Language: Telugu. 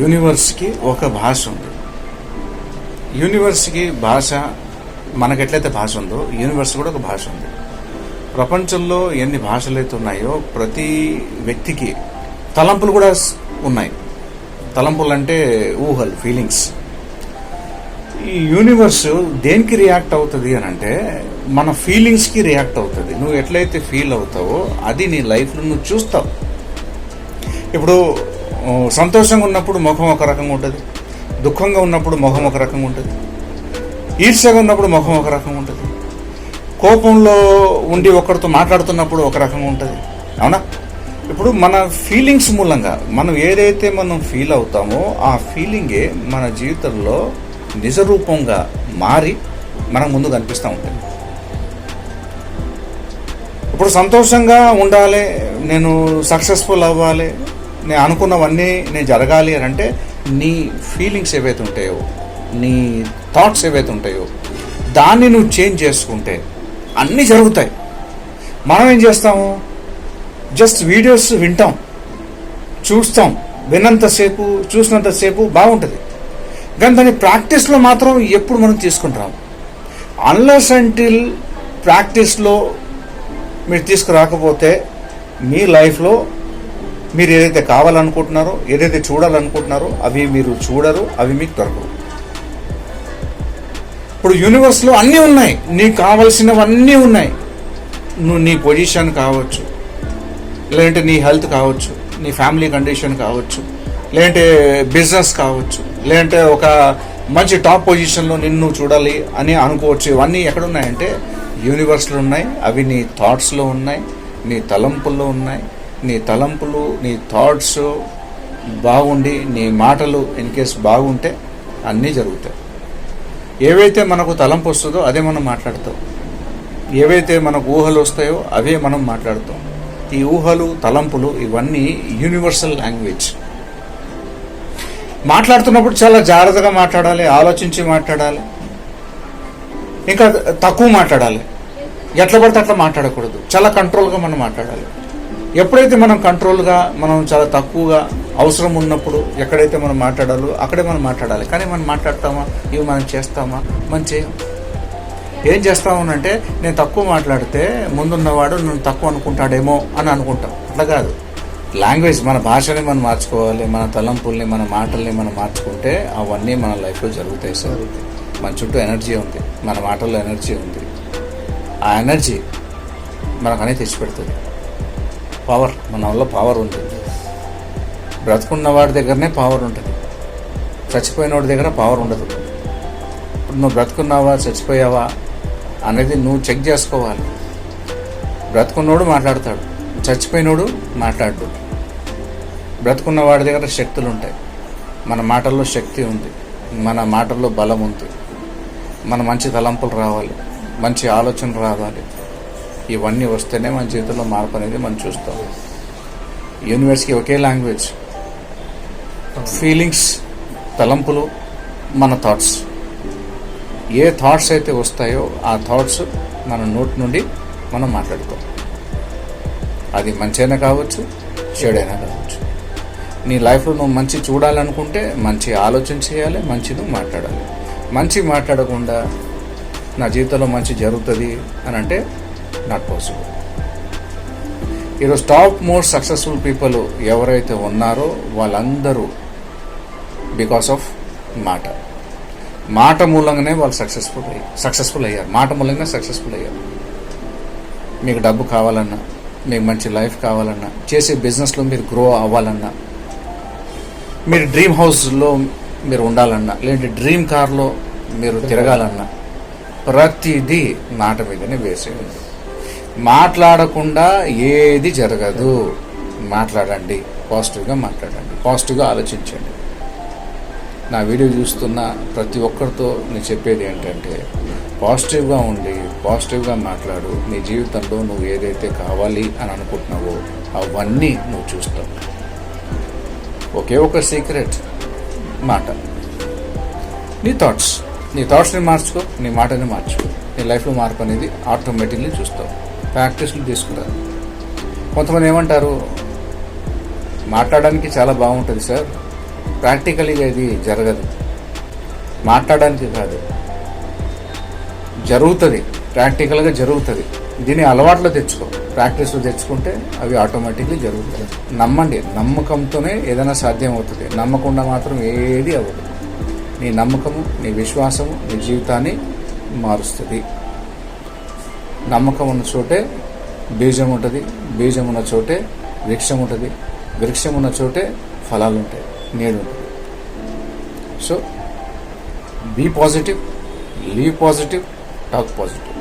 యూనివర్స్కి ఒక భాష ఉంది. యూనివర్స్కి భాష మనకెట్లయితే భాష ఉందో యూనివర్స్ కూడా ఒక భాష ఉంది. ప్రపంచంలో ఎన్ని భాషలు అయితే ఉన్నాయో ప్రతి వ్యక్తికి తలంపులు కూడా ఉన్నాయి. తలంపులు అంటే ఊహలు ఫీలింగ్స్. ఈ యూనివర్స్ దేనికి రియాక్ట్ అవుతుంది అని అంటే మన ఫీలింగ్స్కి రియాక్ట్ అవుతుంది. నువ్వు ఎట్లయితే ఫీల్ అవుతావో అది నీ లైఫ్లో నువ్వు చూస్తావు. ఇప్పుడు సంతోషంగా ఉన్నప్పుడు ముఖం ఒక రకంగా ఉంటుంది. దుఃఖంగా ఉన్నప్పుడు ముఖం ఒక రకంగా ఉంటుంది. ఈర్ష్యగా ఉన్నప్పుడు ముఖం ఒక రకంగా ఉంటుంది. కోపంలో ఉండి ఒకరితో మాట్లాడుతున్నప్పుడు ఒక రకంగా ఉంటుంది. అవునా? ఇప్పుడు మన ఫీలింగ్స్ మూలంగా మనం ఏదైతే మనం ఫీల్ అవుతామో ఆ ఫీలింగే మన జీవితంలో నిజరూపంగా మారి మనం ముందు కనిపిస్తూ ఉంటుంది. ఇప్పుడు సంతోషంగా ఉండాలి నేను సక్సెస్ఫుల్ అవ్వాలి నేను అనుకున్నవన్నీ నేను జరగాలి అని అంటే నీ ఫీలింగ్స్ ఏవైతే ఉంటాయో నీ థాట్స్ ఏవైతే ఉంటాయో దాన్ని నువ్వు చేంజ్ చేసుకుంటే అన్నీ జరుగుతాయి. మనం ఏం చేస్తాము? జస్ట్ వీడియోస్ వింటాం. చూస్తాం. విన్నంతసేపు చూసినంతసేపు బాగుంటుంది. కానీ దాని ప్రాక్టీస్లో మాత్రం ఎప్పుడు మనం తీసుకుంటాం అన్లెస్ అంటిల్ ప్రాక్టీస్లో మీరు తీసుకురాకపోతే మీ లైఫ్లో మీరు ఏదైతే కావాలనుకుంటున్నారో ఏదైతే చూడాలనుకుంటున్నారో అవి మీరు చూడరు అవి మీకు దొరకవు. ఇప్పుడు యూనివర్స్లో అన్నీ ఉన్నాయి. నీకు కావలసినవన్నీ ఉన్నాయి. నువ్వు నీ పొజిషన్ కావచ్చు. లేదంటే నీ హెల్త్ కావచ్చు నీ ఫ్యామిలీ కండిషన్ కావచ్చు లేదంటే బిజినెస్ కావచ్చు లేదంటే ఒక మంచి టాప్ పొజిషన్లో నిన్ను చూడాలి అని అనుకోవచ్చు. ఇవన్నీ ఎక్కడున్నాయంటే యూనివర్స్లో ఉన్నాయి అవి నీ థాట్స్లో ఉన్నాయి నీ తలంపుల్లో ఉన్నాయి నీ తలంపులు నీ థాట్స్ బాగుండి నీ మాటలు ఇన్ కేస్ బాగుంటే అన్నీ జరుగుతాయి. ఏవైతే మనకు తలంపు వస్తుందో అదే మనం మాట్లాడతాం. ఏవైతే మనకు ఊహలు వస్తాయో అవే మనం మాట్లాడతాం. ఈ ఊహలు తలంపులు ఇవన్నీ యూనివర్సల్ లాంగ్వేజ్ మాట్లాడుతున్నప్పుడు చాలా జాగ్రత్తగా మాట్లాడాలి ఆలోచించి మాట్లాడాలి. ఇంకా తక్కువ మాట్లాడాలి. ఎట్లా పడితే అట్లా మాట్లాడకూడదు. చాలా కంట్రోల్గా మనం మాట్లాడాలి. ఎప్పుడైతే మనం కంట్రోల్గా మనం చాలా తక్కువగా అవసరం ఉన్నప్పుడు ఎక్కడైతే మనం మాట్లాడాలో అక్కడే మనం మాట్లాడాలి. కానీ మనం మాట్లాడతామా? ఇవి మనం చేస్తామా? మనం చేయం. ఏం చేస్తామనంటే నేను తక్కువ మాట్లాడితే ముందున్నవాడు నన్ను తక్కువ అనుకుంటాడేమో అని అనుకుంటాం. అట్లా కాదు. లాంగ్వేజ్ మన భాషని మనం మార్చుకోవాలి మన తలంపుల్ని మన మాటల్ని మనం మార్చుకుంటే అవన్నీ మన లైఫ్లో జరుగుతాయి సార్. మన చుట్టూ ఎనర్జీ ఉంది. మన మాటల్లో ఎనర్జీ ఉంది. ఆ ఎనర్జీ మనకు అనేది తెచ్చిపెడుతుంది. పవర్ మన వల్ల పవర్ ఉంటుంది. బ్రతుకున్న వాడి దగ్గరనే పవర్ ఉంటుంది. చచ్చిపోయిన వాడి దగ్గర పవర్ ఉండదు. ఇప్పుడు నువ్వు బ్రతుకున్నావా చచ్చిపోయావా అనేది నువ్వు చెక్ చేసుకోవాలి. బ్రతుకున్నోడు మాట్లాడతాడు. చచ్చిపోయినోడు మాట్లాడు బ్రతుకున్న వాడి దగ్గర శక్తులు ఉంటాయి. మన మాటల్లో శక్తి ఉంది. మన మాటల్లో బలం ఉంది. మన మంచి తలంపులు రావాలి. మంచి ఆలోచనలు రావాలి. ఇవన్నీ వస్తేనే మన జీవితంలో మార్పు అనేది మనం చూస్తాం. యూనివర్స్కి ఒకే లాంగ్వేజ్ ఫీలింగ్స్ తలంపులు మన థాట్స్ ఏ థాట్స్ అయితే వస్తాయో ఆ థాట్స్ మన నోటి నుండి మనం మాట్లాడుతాం అది మంచైనా కావచ్చు చెడైనా కావచ్చు. నీ లైఫ్లో నువ్వు మంచి చూడాలనుకుంటే మంచి ఆలోచన చేయాలి మంచిది మాట్లాడాలి. మంచి మాట్లాడకుండా నా జీవితంలో మంచి జరుగుతుంది అని అంటే నాట్ పాసిబుల్ ఈరోజు టాప్ మోస్ట్ సక్సెస్ఫుల్ పీపుల్ ఎవరైతే ఉన్నారో వాళ్ళందరూ బికాస్ ఆఫ్ మాట. మాట మూలంగానే వాళ్ళు సక్సెస్ఫుల్ అయ్యి సక్సెస్ఫుల్ అయ్యారు. మాట మూలంగా సక్సెస్ఫుల్ అయ్యారు. మీకు డబ్బు కావాలన్నా మీకు మంచి లైఫ్ కావాలన్నా చేసే బిజినెస్లో మీరు గ్రో అవ్వాలన్నా మీరు డ్రీమ్ హౌస్లో మీరు ఉండాలన్నా లేదంటే డ్రీమ్ కార్లో మీరు తిరగాలన్నా ప్రతిదీ మాట మీదనే వేసి ఉంది మాట్లాడకుండా ఏది జరగదు. మాట్లాడండి. పాజిటివ్గా మాట్లాడండి. పాజిటివ్గా ఆలోచించండి. నా వీడియో చూస్తున్న ప్రతి ఒక్కరితో నేను చెప్పేది ఏంటంటే పాజిటివ్గా ఉండి పాజిటివ్గా మాట్లాడు. నీ జీవితంలో నువ్వు ఏదైతే కావాలి అని అనుకుంటున్నావో అవన్నీ నువ్వు చూస్తావు. ఒకే ఒక సీక్రెట్ మాట. నీ థాట్స్. నీ థాట్స్ని మార్చుకో నీ మాటని మార్చుకో. నీ లైఫ్లో మార్పు అనేది ఆటోమేటిక్లీ చూస్తావు. ప్రాక్టీస్లు తీసుకురా కొంతమంది ఏమంటారు మాట్లాడడానికి చాలా బాగుంటుంది సార్. ప్రాక్టికల్గా ఇది జరగదు. మాట్లాడడానికి కాదు. జరుగుతుంది. ప్రాక్టికల్గా జరుగుతుంది. దీన్ని అలవాట్లో తెచ్చుకో. ప్రాక్టీస్లో తెచ్చుకుంటే అవి ఆటోమేటిక్లీ జరుగుతాయి. నమ్మండి. నమ్మకంతోనే ఏదైనా సాధ్యం అవుతుంది నమ్మకుండా మాత్రం ఏది అవ్వదు. నీ నమ్మకము నీ విశ్వాసము నీ జీవితాన్ని మారుస్తుంది. నమ్మకం ఉన్న చోటే బీజం ఉంటుంది బీజం ఉన్న చోటే వృక్షం ఉంటుంది వృక్షం ఉన్న చోటే ఫలాలు ఉంటాయి నీడు ఉంటుంది. So be positive live positive talk positive